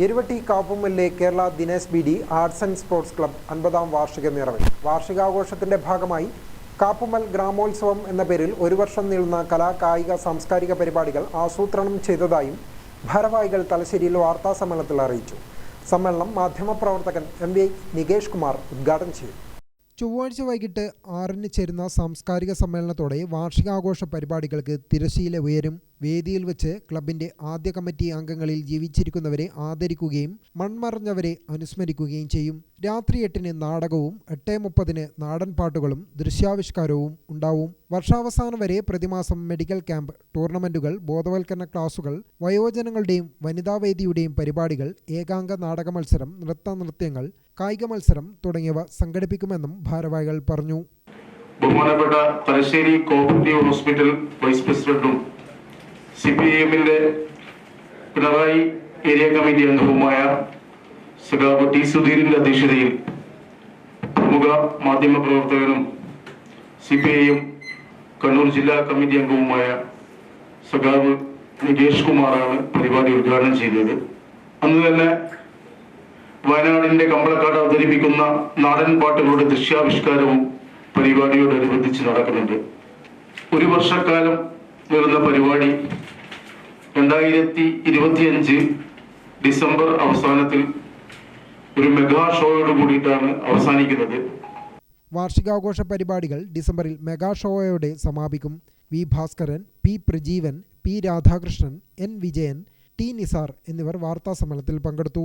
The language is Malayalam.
Eruvatti കാപ്പുമല്ലെ Kerala Dinesh B D arts and sports club അൻപതാം വാർഷിക നിറവിൽ വാർഷികാഘോഷത്തിന്റെ ഭാഗമായി കാപ്പുമൽ ഗ്രാമോത്സവം എന്ന പേരിൽ ഒരു വർഷം നീളുന്ന കലാ കായിക സാംസ്കാരിക പരിപാടികൾ ആസൂത്രണം ചെയ്തതായും ഭാരവാഹികൾ തലശ്ശേരിയിൽ വാർത്താ സമ്മേളനത്തിൽ അറിയിച്ചു. സമ്മേളനം മാധ്യമപ്രവർത്തകൻ എം വി നികേഷ് കുമാർ ഉദ്ഘാടനം ചെയ്തു. ചൊവ്വാഴ്ച വൈകിട്ട് ആറിന് ചേരുന്ന സാംസ്കാരിക സമ്മേളനത്തോടെ വാർഷികാഘോഷ പരിപാടികൾക്ക് തിരശ്ശീല ഉയരും. വേദിയിൽ വെച്ച് ക്ലബിന്റെ ആദ്യ കമ്മിറ്റി അംഗങ്ങളിൽ ജീവിച്ചിരിക്കുന്നവരെ ആദരിക്കുകയും മൺമറഞ്ഞവരെ അനുസ്മരിക്കുകയും ചെയ്യും. രാത്രി എട്ടിന് നാടകവും എട്ട് മുപ്പതിന് നാടൻ പാട്ടുകളും ദൃശ്യാവിഷ്കാരവും ഉണ്ടാവും. വർഷാവസാനം വരെ പ്രതിമാസം മെഡിക്കൽ ക്യാമ്പ് ടൂർണമെന്റുകൾ ബോധവൽക്കരണ ക്ലാസുകൾ വയോജനങ്ങളുടെയും വനിതാവേദിയുടെയും പരിപാടികൾ ഏകാംഗ നാടക മത്സരം നൃത്ത നൃത്യങ്ങൾ കായിക മത്സരം തുടങ്ങിയവ സംഘടിപ്പിക്കുമെന്നും ഭാരവാഹികൾ പറഞ്ഞു. ബഹുമാനപ്പെട്ട തലശ്ശേരി കോപ്പറേറ്റീവ് ഹോസ്പിറ്റൽ വൈസ് പ്രസിഡന്റും സി പി ഐ എമ്മിന്റെ പിണറായി ഏരിയ കമ്മിറ്റി അംഗവുമായ സഖാവ് ടി സുധീരിന്റെ അധ്യക്ഷതയിൽ പ്രമുഖ മാധ്യമ പ്രവർത്തകനും C P I M Kannur ജില്ലാ കമ്മിറ്റി അംഗവുമായ സഖാവ് നികേഷ് കുമാറാണ് പരിപാടി ഉദ്ഘാടനം ചെയ്തത്. അന്ന് തന്നെ വയനാടിന്റെ കമ്പളക്കാട് അവതരിപ്പിക്കുന്ന നാടൻ പാട്ടുകളുടെ ദൃശ്യാവിഷ്കാരവും പരിപാടിയോടനുബന്ധിച്ച് നടക്കുന്നുണ്ട്. ഒരു വർഷക്കാലം നീളുന്ന പരിപാടി രണ്ടായിരത്തി ഇരുപത്തിയഞ്ച് ഡിസംബർ അവസാനത്തിൽ ഒരു മെഗാ ഷോയോട് കൂടിയിട്ടാണ് അവസാനിക്കുന്നത്. വാർഷികാഘോഷ പരിപാടികൾ ഡിസംബറിൽ മെഗാ ഷോയോടെ സമാപിക്കും. V Bhaskaran P Prajeevan P Radhakrishnan N Vijayan T Nisar എന്നിവർ വാർത്താ സമ്മേളനത്തിൽ പങ്കെടുത്തു.